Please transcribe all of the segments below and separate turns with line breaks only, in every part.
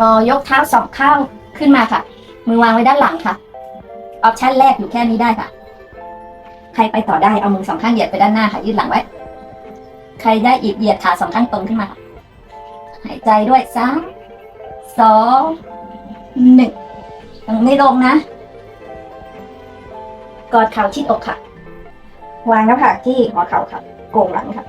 งอยกเท้าสองข้างขึ้นมาค่ะ มือวางไว้ด้านหลังค่ะ ออปชั่นแรกอยู่แค่นี้ได้ค่ะ ใครไปต่อได้เอามือสองข้างเหยียดไปด้านหน้าค่ะ ยืดหลังไว้ ใครได้อีกเหยียดขาสองข้างตรงขึ้นมาค่ะหายใจด้วยสามสองหนึ่งยังไม่ลงนะ กอดเข่าชิดอกค่ะ วางหน้าผากที่หัวเข่าค่ะ โก่งหลังค่ะ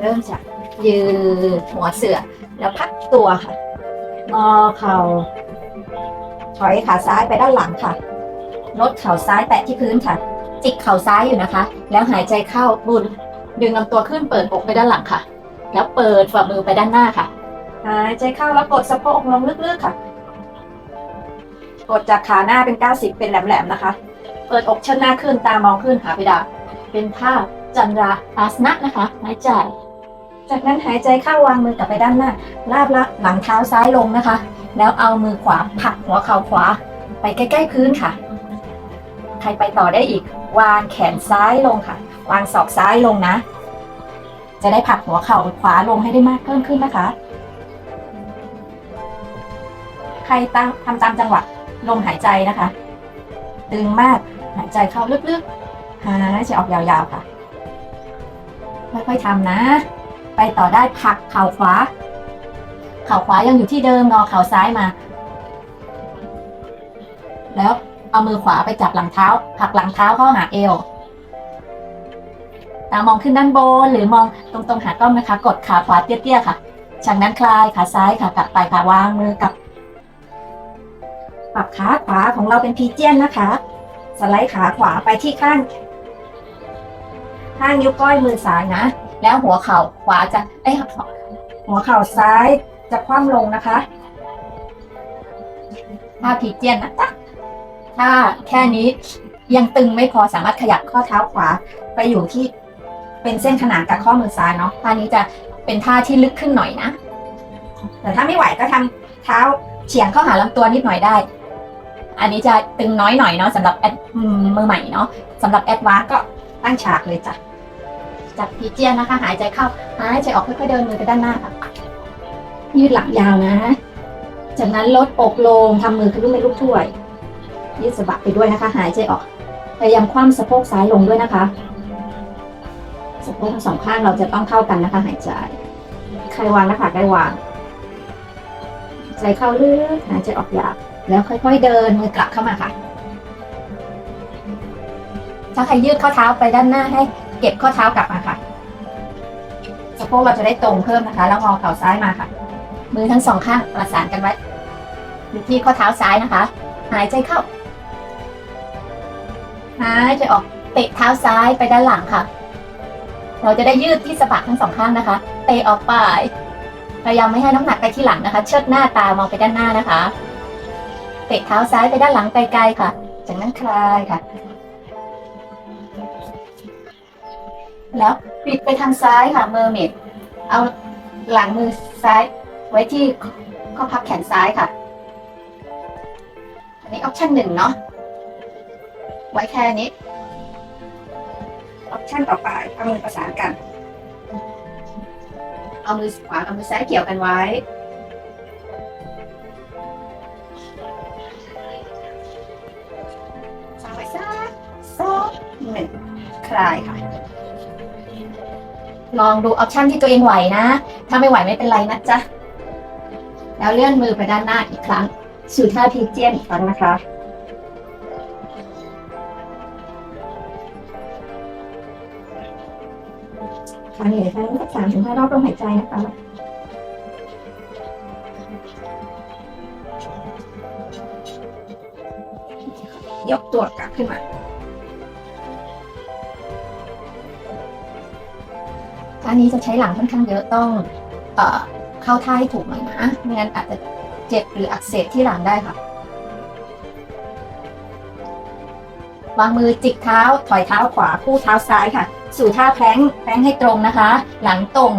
เริ่มจาก ยืนหัวเสือแล้วพักตัวค่ะ งอเข่าถอยขาซ้ายไปด้านหลังค่ะลดเข่าซ้ายแตะที่พื้นค่ะ จิกเข่าซ้ายอยู่นะคะ แล้วหายใจเข้าบุญดึงลำตัวขึ้นเปิดอกไปด้านหลังค่ะ แล้วเปิดฝ่ามือไปด้านหน้าค่ะ หายใจเข้าแล้วกดสะโพกลงลึกๆค่ะ กดจากขาหน้าเป็น 90 เป็นแหลมๆนะคะ เปิดอกเชิดหน้าขึ้นตามองขึ้นหาเพดาเป็นท่าจันราอาสนะนะคะหายใจ จากนั้นหายใจเข้าวางมือกลับไปด้านหน้าลาบละหลังเท้าซ้ายลงนะคะ แล้วเอามือขวาผลักหัวเข่าขวา ไปใกล้ๆพื้นค่ะ ใครไปต่อได้อีก วางแขนซ้ายลงค่ะ วางศอกซ้ายลงนะ จะได้ผลักหัวเข่าขวาลงให้ได้มากเพิ่มขึ้นนะคะ ใครตามทำตามจังหวะลมหายใจนะคะ ตึงมากหายใจเข้าลึกๆหายใจออกยาวๆค่ะค่อยๆทำนะ ไปต่อได้ผลักเข่าขวา เข่าขวายังอยู่ที่เดิมงอเข่าซ้ายมา แล้วเอามือขวาไปจับหลังเท้าผลักหลังเท้าเข้าหาเอวตามองขึ้นด้านบนหรือมองตรงๆหากล้องนะคะ กดขาขวาเตี้ยๆค่ะจากนั้นคลายขาซ้ายค่ะกลับไปค่ะวางมือกับปรับขาขวาของเราเป็นพีเจียนนะคะ สไลด์ขาขวาไปที่ข้าง ข้างนิ้วก้อยมือซ้ายนะ แล้วหัวเข่าขวาจะเอ้ยหัวเข่าซ้ายจะคว่ำลงนะคะท่าพีเจียนนะจ๊ะถ้าแค่นี้ยังตึงไม่พอสามารถขยับข้อเท้าขวาไปอยู่ที่เป็นเส้นขนานกับข้อมือซ้ายเนาะท่านี้จะเป็นท่าที่ลึกขึ้นหน่อยนะ แต่ถ้าไม่ไหวก็ทำเท้าเฉียงเข้าหาลำตัวนิดหน่อยได้ อันนี้จะตึงน้อยหน่อยเนาะสำหรับแอดมือใหม่เนาะสำหรับแอดวาก็ตั้งฉากเลยจ้ะ จากพีเจียนนะคะ หายใจเข้าหายใจออกค่อยๆเดินมือไปด้านหน้าค่ะ ยืดหลังยาวนะ จากนั้นลดอกลงทำมือขึ้นเป็นลูกถ้วย ยืดสะบักไปด้วยนะคะ หายใจออกพยายามคว่ำสะโพกซ้ายลงด้วยนะคะสะโพกทั้งสองข้างเราจะต้องเท่ากันนะคะ หายใจใครวางน้าผากได้วางใจเข้าลึกหายใจออกยาวแล้วค่อย ๆ เดินมือกลับเข้ามาค่ะถ้าใครยืดข้อเท้าไปด้านหน้าให้ เก็บข้อเท้ากลับมาค่ะสะโพกเราจะได้ตรงเพิ่มนะคะ แล้วงอเข่าซ้ายมาค่ะ มือทั้งสองข้างประสานกันไว้อยู่ที่ข้อเท้าซ้ายนะคะ หายใจเข้า หายใจออก เตะเท้าซ้ายไปด้านหลังค่ะ เราจะได้ยืดที่สะบักทั้งสองข้างนะคะ เตะออกไป พยายามไม่ให้น้ำหนักไปที่หลังนะคะ เชิดหน้าตามองไปด้านหน้านะคะ เตะเท้าซ้ายไปด้านหลังไกลๆค่ะ จากนั้นคลายค่ะ แล้วปิดไปทางซ้ายค่ะเมอร์เมดเอาหลังมือซ้ายไว้ที่ข้อพับแขนซ้ายค่ะ อันนี้ออปชั่นหนึ่งเนาะไว้แค่นี้ออปชั่นต่อไปเอามือประสานกัน เอามือขวากับมือซ้ายเกี่ยวกันไว้ สามไว้ซ้ายสองหนึ่งคลายค่ะ ลองดูออปชันที่ตัวเองไหวนะ ถ้าไม่ไหวไม่เป็นไรนะจ๊ะ แล้วเลื่อนมือไปด้านหน้าอีกครั้ง สู่ท่าพีเจียนอีกครั้งนะคะ ครั้งเหนื่อยครั้งสักสามถึงห้ารอบลมหายใจนะคะยกตัวกลับขึ้นมา ท่านี้จะใช้หลังค่อนข้างเยอะต้องเอ่อเข้าท่าให้ถูกหน่อยนะไม่งั้นอาจจะเจ็บหรืออักเสบที่หลังได้ค่ะวางมือจิกเท้าถอยเท้าขวาคู่เท้าซ้ายค่ะ สู่ท่าแพลงแพลงให้ตรงนะคะ หลังตรง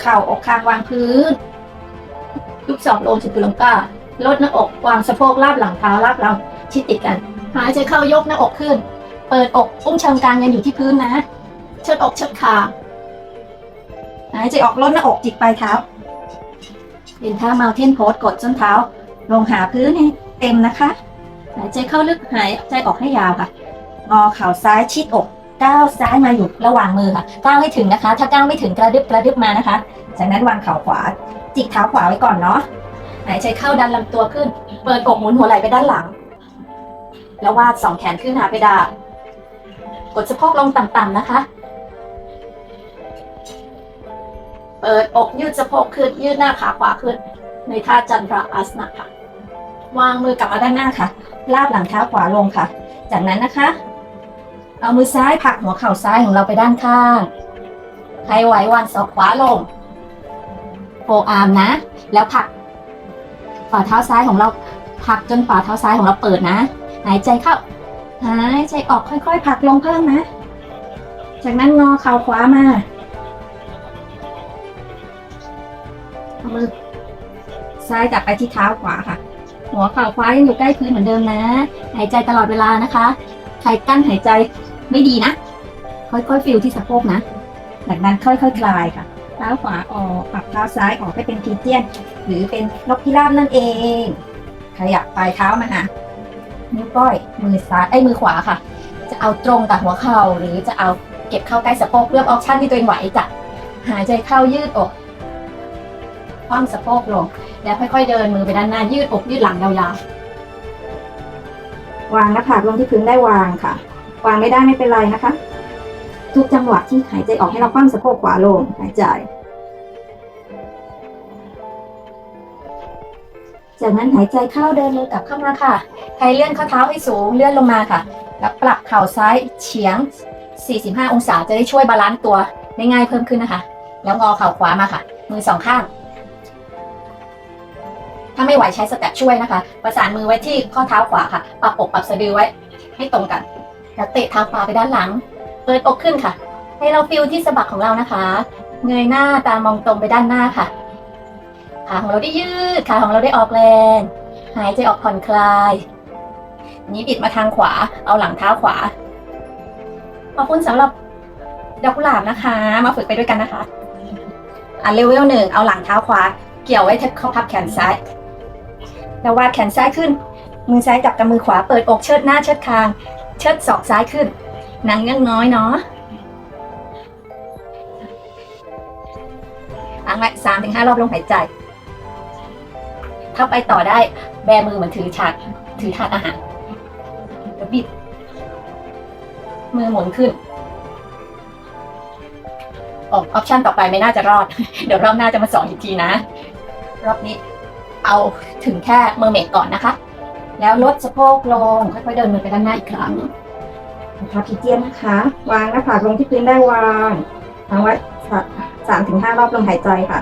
เข่าอกคางวางพื้นยุบสองลงสิบกุลังกาลดหน้าอกวางสะโพกลาบหลังเท้าลาบเราชิดติดกัน หายใจเข้ายกหน้าอกขึ้น เปิดอกอุ้งเชิงกรานยังอยู่ที่พื้นนะ เชิดอกเชิดคางหายใจออกลดหน้าอกจิกปลายเท้าเดินเท้า mountain pose กดส้นเท้า ลงหาพื้นให้เต็มนะคะ หายใจเข้าลึกหายใจออกให้ยาวค่ะ งอเข่าซ้ายชิดอกก้าวซ้ายมาอยู่ระหว่างมือค่ะก้าวให้ถึงนะคะ ถ้าก้าวไม่ถึงกระดึบกระดึบมานะคะ จากนั้นวางเข่าขวา จิกเท้าขวาไว้ก่อนเนาะหายใจเข้าดันลำตัวขึ้น เปิดอกหมุนหัวไหล่ไปด้านหลัง แล้ววาดสองแขนขึ้นหาเพดากดสะโพกลงต่ำๆนะคะ เปิดอกยืดสะโพกขึ้นยืดหน้าขาขวาขึ้น ในท่าจันทราอาสนะค่ะ วางมือกลับมาด้านหน้าค่ะ ลาบหลังเท้าขวาลงค่ะ จากนั้นนะคะ เอามือซ้ายผลักหัวเข่าซ้ายของเราไปด้านข้าง ใครไหววางศอกขวาลงโฟอาร์มนะ แล้วผลักฝ่าเท้าซ้ายของเราผลักจนฝ่าเท้าซ้ายของเราเปิดนะ หายใจเข้า หายใจออกค่อยๆผลักลงเพิ่มนะ จากนั้นงอเข่าขวามา มือซ้ายจับไปที่เท้าขวาค่ะ หัวเข่าขวายังอยู่ใกล้พื้นเหมือนเดิมนะ หายใจตลอดเวลานะคะ ใครกั้นหายใจไม่ดีนะ ค่อยๆฟิลที่สะโพกนะจากนั้นค่อยๆคลายค่ะ เท้าขวาออกปรับเท้าซ้ายออกให้เป็นทีเจียน หรือเป็นนกพิราบนั่นเอง ขยับปลายเท้ามาหานิ้วก้อยมือซ้ายไอ้มือขวาค่ะ จะเอาตรงกับหัวเข่าหรือจะเอาเก็บเข้าใกล้สะโพกเลือกออปชั่นที่ตัวเองไหวจ้ะหายใจเข้ายืดอก คว่ำสะโพกลง แล้วค่อยๆเดินมือไปด้านหน้ายืดอกยืดหลังยาวๆ วางหน้าผากลงที่พื้นได้วางค่ะ วางไม่ได้ไม่เป็นไรนะคะ ทุกจังหวะที่หายใจออกให้เราคว่ำสะโพกขวาลงหายใจ จากนั้นหายใจเข้าเดินมือกลับเข้ามาค่ะ ใครเลื่อนข้อเท้าให้สูงเลื่อนลงมาค่ะ แล้วปรับเข่าซ้ายเฉียง 45 องศาจะได้ช่วยบาลานซ์ตัวได้ง่ายเพิ่มขึ้นนะคะ แล้วงอเข่าขวามาค่ะ มือสองข้าง ถ้าไม่ไหวใช้สเต็ปช่วยนะคะ ประสานมือไว้ที่ข้อเท้าขวาค่ะปรับอกปรับสะดือไว้ให้ตรงกัน แล้วเตะเท้าขวาไปด้านหลัง เปิดอกขึ้นค่ะ ให้เราฟิลที่สะบักของเรานะคะ เงยหน้าตามองตรงไปด้านหน้าค่ะ ขาของเราได้ยืด ขาของเราได้ออกแรง หายใจออกผ่อนคลายนี้บิดมาทางขวา เอาหลังเท้าขวา ขอบคุณสำหรับดอกกุหลาบนะคะ มาฝึกไปด้วยกันนะคะ อะเลเวลหนึ่งเอาหลังเท้าขวา เกี่ยวไว้ที่ข้อพับแขนซ้าย แล้ววาดแขนซ้ายขึ้น มือซ้ายจับกับมือขวาเปิดอกเชิดหน้าเชิดคาง เชิดศอกซ้ายขึ้นนางเงื้องน้อยเนาะอังไว้สามถึงห้ารอบลมหายใจถ้าไปต่อได้แบมือเหมือนถือฉากถือถาดอาหารแล้วบิด มือหมุนขึ้นออกออปชั่นต่อไปไม่น่าจะรอด เดี๋ยวรอบหน้าจะมาสอนอีกทีนะ รอบนี้ เอาถึงแค่เมอร์เมดก่อนนะคะ แล้วลดสะโพกลงค่อยๆเดินมือไปด้านหน้าอีกครั้งนะคะพีเจียนนะคะ วางหน้าผากลงที่พื้นได้วางวางไว้สามถึงห้ารอบลมหายใจค่ะ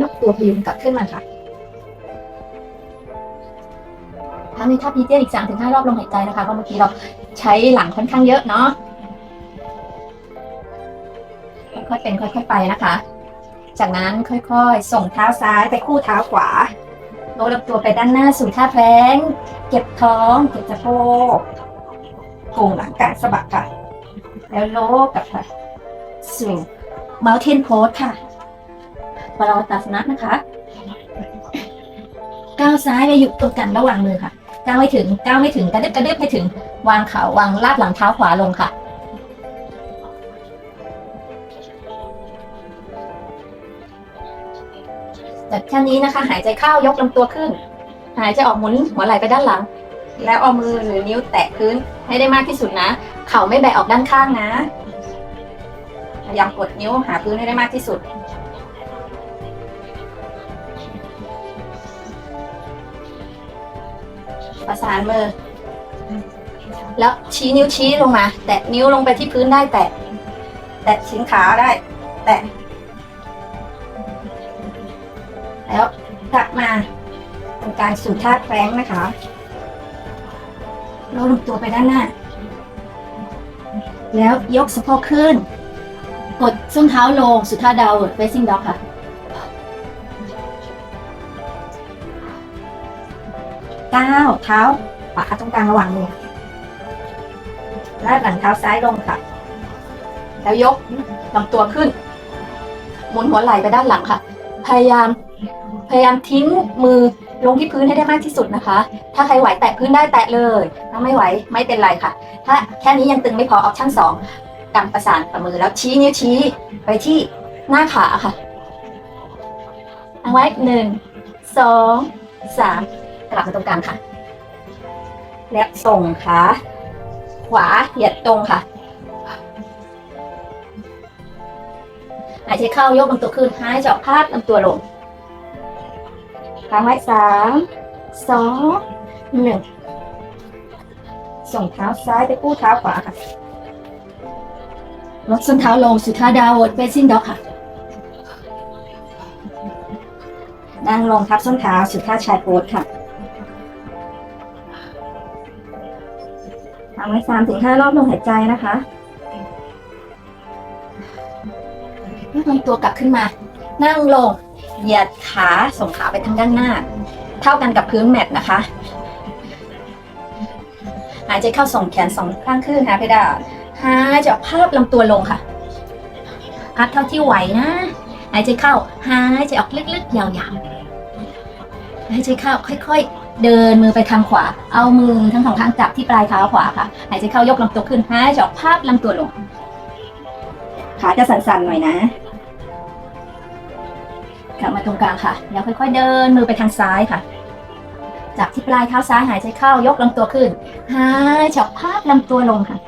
ยกตัวพยุงกลับขึ้นมาค่ะครั้งนี้ถ้าพีเจียนอีกสามถึงห้ารอบลมหายใจนะคะเพราะเมื่อกี้เราใช้หลังค่อนข้างเยอะเนาะ ค่อยๆเป็นค่อยๆไปนะคะ จากนั้นค่อยๆ ส่งเท้าซ้ายไปคู่เท้าขวาโน้มลำตัวไปด้านหน้าสู่ท่าแพลงเก็บท้องเก็บสะโพกโก่งหลังกางสะบักค่ะ แล้วโลกกับค่ะสู่ mountain pose ค่ะปรตัสนะนะคะก้าวซ้ายไปหยุดตรงกันระหว่างมือค่ะก้าวไม่ถึงก้าวไม่ถึงกระเดึบกระเดึบให้ถึง วางเขาวางลาดหลังเท้าขวาลงค่ะ จากแค่นี้นะคะ หายใจเข้ายกลำตัวขึ้น หายใจออกหมุนหัวไหล่ไปด้านหลัง แล้วเอามือหรือนิ้วแตะพื้นให้ได้มากที่สุดนะ เข่าไม่แบะออกด้านข้างนะพยายามกดนิ้วหาพื้นให้ได้มากที่สุดประสานมือ แล้วชี้นิ้วชี้ลงมา แตะนิ้วลงไปที่พื้นได้แตะ แตะชิ้นขาได้ แตะ แล้วกลับมาทำการสู่ท่าแคร้งนะคะเราลงตัวไปด้านหน้า แล้วยกสะโพกขึ้น กดส้นเท้าลงสู่ท่าดาวเฟซิ่งด็อกค่ะ ก้าวเท้าขวาตรงกลางระหว่างมือแล้วาดหลังเท้าซ้ายลงค่ะ แล้วยกลำตัวขึ้น หมุนหัวไหล่ไปด้านหลังค่ะ พยายาม พยายามทิ้งมือลงที่พื้นให้ได้มากที่สุดนะคะ ถ้าใครไหวแตะพื้นได้แตะเลย ถ้าไม่ไหวไม่เป็นไรค่ะ ถ้าแค่นี้ยังตึงไม่พอออปชั่นสองกำประสานกับมือแล้วชี้นิ้วชี้ไปที่หน้าขาค่ะเอาไว้หนึ่งสองสามกลับมาตรงกลางค่ะ และส่งขาขวาเหยียดตรงค่ะหายใจเข้ายกลำตัวขึ้นหายใจออกพาดลำตัวลง ค้างไว้สามสองหนึ่งส่งเท้าซ้ายไปกู้เท้าขวาค่ะลดส้นเท้าลงสุดท้าดาวเฟซิ่งด็อกค่ะนั่งลงทับส้นเท้าสุดท่าชายโพสค่ะทำไว้สามถึงห้ารอบลมหายใจนะคะแล้วลำตัวกลับขึ้นมา นั่งลง เหยียดขาส่งขาไปทางด้านหน้า เท่ากันกับพื้นแมตนะคะ หายใจเข้าส่งแขนสองข้างขึ้นหาเพดานหายใจออกภาพลำตัวลงค่ะพัดเท่าที่ไหวนะ หายใจเข้าหายใจออกลึกๆยาวๆหายใจเข้าค่อยๆ เดินมือไปทางขวา เอามือทั้งสองข้างจับที่ปลายเท้าขวาค่ะ หายใจเข้ายกลำตัวขึ้นหายใจออกภาพลำตัวลงขาจะสั่นๆหน่อยนะ กลับมาตรงกลางค่ะ แล้วค่อยๆเดินมือไปทางซ้ายค่ะ จับที่ปลายเท้าซ้ายหายใจเข้ายกลำตัวขึ้น หายใจออกภาพลำตัวลงค่ะ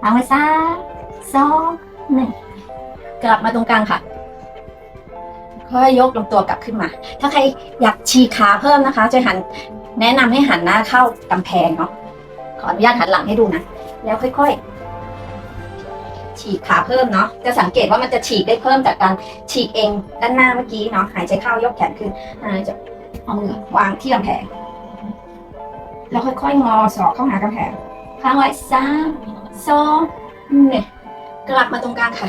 เอาไว้ซ้ายสองหนึ่งกลับมาตรงกลางค่ะ ค่อยยกลำตัวกลับขึ้นมา ถ้าใครอยากฉีกขาเพิ่มนะคะจะหันแนะนำให้หันหน้าเข้ากำแพงเนาะขออนุญาตหันหลังให้ดูนะ แล้วค่อยๆ ฉีกขาเพิ่มเนาะจะสังเกตว่ามันจะฉีกได้เพิ่มจากการฉีกเองด้านหน้าเมื่อกี้เนาะหายใจเข้ายกแขนขึ้นหายใจเอามือวางที่กำแพงแล้วค่อยๆงอศอกเข้าหากำแพงค้างไว้สามสองหนึ่งกลับมาตรงกลางค่ะ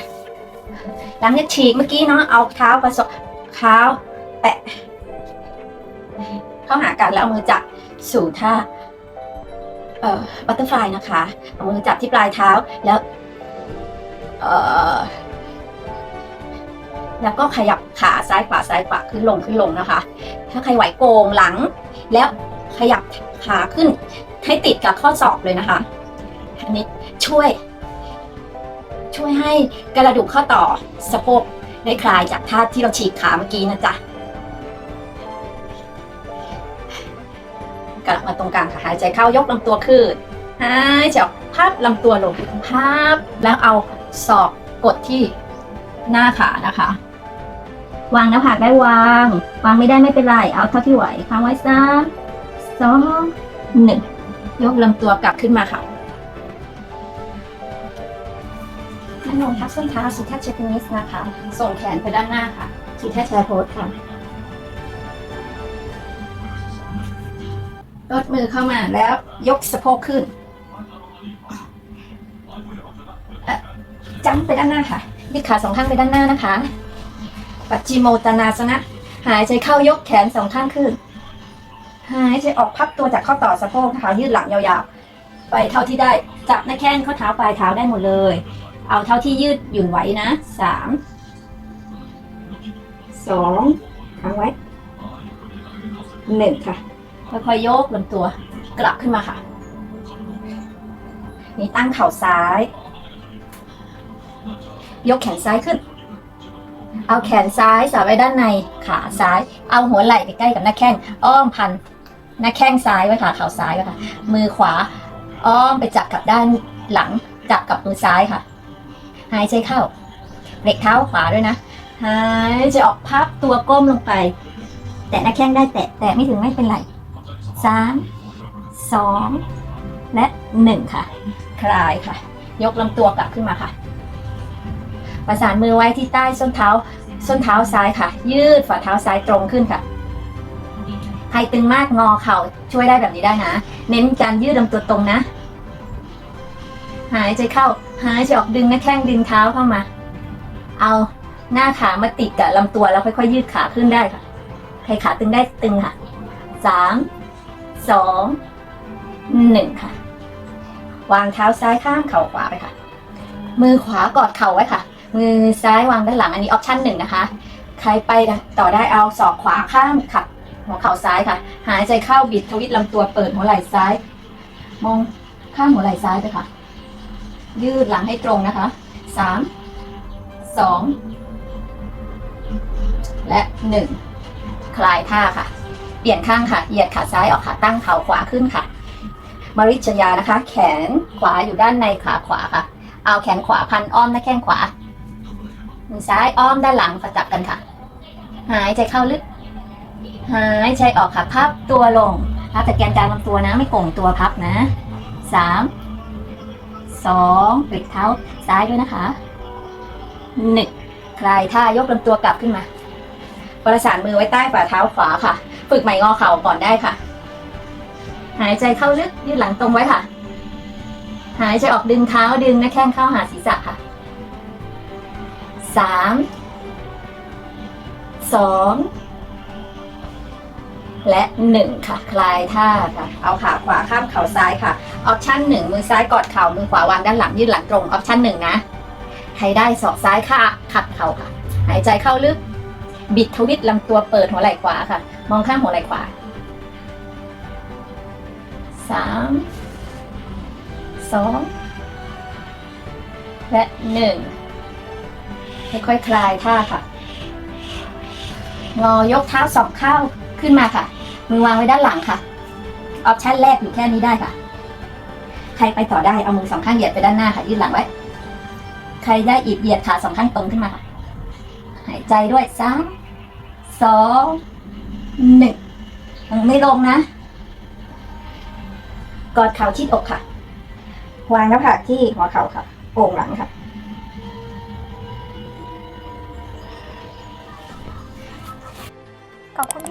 หลังจากฉีกเมื่อกี้เนาะเอาเท้าประสบเท้าแปะเข้าหากันแล้วเอามือจับสู่ท่าเอ่อบัตเตอร์ฟลายนะคะ เอามือจับที่ปลายเท้าแล้ว เอ่อแล้วก็ขยับขาซ้ายขวาซ้ายขวาขึ้นลงขึ้นลงนะคะ ถ้าใครไหวโกงหลัง แล้วขยับขาขึ้น ให้ติดกับข้อศอกเลยนะคะอันนี้ช่วย ช่วยให้กระดูกข้อต่อสะโพกได้คลายจากท่าที่เราฉีกขาเมื่อกี้นะจ๊ะกลับมาตรงกลางค่ะหายใจเข้ายกลำตัวขึ้นหายใจออกพับลำตัวลงพับแล้วเอา ศอกกดที่หน้าขานะคะ วางหน้าผากได้วาง วางไม่ได้ไม่เป็นไร เอาเท่าที่ไหวค้างไว้สามสองหนึ่งยกลำตัวกลับขึ้นมาค่ะนั่งลงทับส้นเท้าสุทัชเชตนิสนะคะ ส่งแขนไปด้านหน้าค่ะสุทัชแชร์โพสค่ะลดมือเข้ามาแล้วยกสะโพกขึ้น จังไปด้านหน้าค่ะยืดขาสองข้างไปด้านหน้านะคะปัจจิโมตนาสนะ หายใจเข้ายกแขนสองข้างขึ้น หายใจออกพับตัวจากข้อต่อสะโพกนะคะยืดหลังยาวๆ ไปเท่าที่ได้ จับหน้าแข้งข้อเท้าปลายเท้าได้หมดเลย เอาเท่าที่ยืดหยุ่นไหวนะสามสองค้างไว้หนึ่งค่ะ ค่อยๆโยกลำตัว กลับขึ้นมาค่ะ นี่ตั้งเข่าซ้าย ยกแขนซ้ายขึ้น เอาแขนซ้ายสอดไว้ด้านในขาซ้าย เอาหัวไหล่ไปใกล้กับหน้าแข้ง อ้อมพัน หน้าแข้งซ้ายไว้ค่ะเข่าซ้ายไว้ค่ะ มือขวา อ้อมไปจับกับด้านหลัง จับกับมือซ้ายค่ะ หายใจเข้าเบรกเท้าขวาด้วยนะ หายใจออกพับตัวก้มลงไป แตะหน้าแข้งได้แตะแตะไม่ถึงไม่เป็นไรสามสองและหนึ่งค่ะ คลายค่ะ ยกลำตัวกลับขึ้นมาค่ะ ประสานมือไว้ที่ใต้ส้นเท้า ส้นเท้าซ้ายค่ะ ยืดฝ่าเท้าซ้ายตรงขึ้นค่ะ ใครตึงมากงอเข่าช่วยได้แบบนี้ได้นะ เน้นการยืดลำตัวตรงนะ หายใจเข้า หายใจออกดึงหน้าแข้งดึงเท้าเข้ามา เอาหน้าขามาติดกับลำตัวแล้วค่อยๆยืดขาขึ้นได้ค่ะ ใครขาตึงได้ตึงค่ะสามสองหนึ่งค่ะ วางเท้าซ้ายข้างเข่าขวาไปค่ะ มือขวากอดเข่าไว้ค่ะ มือซ้ายวางด้านหลังอันนี้ออปชั่นหนึ่งนะคะ ใครไปต่อได้เอาศอกขวาข้ามค่ะ หัวเข่าซ้ายค่ะ หายใจเข้าบิดทวิตลำตัวเปิดหัวไหล่ซ้าย มองข้างหัวไหล่ซ้ายไปค่ะ ยืดหลังให้ตรงนะคะสามสองและหนึ่งคลายท่าค่ะ เปลี่ยนข้างค่ะ เหยียดขาซ้ายออกขาตั้งเข่าขวาขึ้นค่ะ มาริชยานะคะ แขนขวาอยู่ด้านในขาขวาค่ะ เอาแขนขวาพันอ้อมหน้าแข้งขวา มือซ้ายอ้อมด้านหลังประจับกันค่ะ หายใจเข้าลึก หายใจออกค่ะพับตัวลงพับแต่แกนกลางลำตัวนะ ไม่โก่งตัวพับนะสามสองปลิกเท้าซ้ายด้วยนะคะหนึ่งคลายท่ายกลำตัวกลับขึ้นมา ประสานมือไว้ใต้ฝ่าเท้าขวาค่ะ ฝึกใหม่งอเข่าก่อนได้ค่ะ หายใจเข้าลึกยืดหลังตรงไว้ค่ะ หายใจออกดึงเท้าดึงหน้าแข้งเข้าหาศีรษะค่ะ สามสองและหนึ่งค่ะคลายท่าค่ะเอาขาขวาข้ามเข่าซ้ายค่ะออปชั่นหนึ่งมือซ้ายกอดเข่ามือขวาวางด้านหลังยืดหลังตรงออปชั่นหนึ่งนะใครได้ศอกซ้ายค่ะขัดเข่าค่ะ หายใจเข้าลึก บิดทวิตลำตัวเปิดหัวไหล่ขวาค่ะ มองข้างหัวไหล่ขวาสามสองและหนึ่ง ค่อยๆคลายท่าค่ะ งอยกเท้าสองข้าวขึ้นมาค่ะ มือวางไว้ด้านหลังค่ะออปชั่นแรกอยู่แค่นี้ได้ค่ะ ใครไปต่อได้เอามือสองข้างเหยียดไปด้านหน้าค่ะยืดหลังไว้ ใครได้อีกเหยียดขาสองข้างตรงขึ้นมาค่ะ หายใจด้วยสามสองหนึ่งยังไม่ลงนะ กอดเข่าชิดอกค่ะ วางหน้าผากที่หัวเข่าค่ะโก่งหลังค่ะ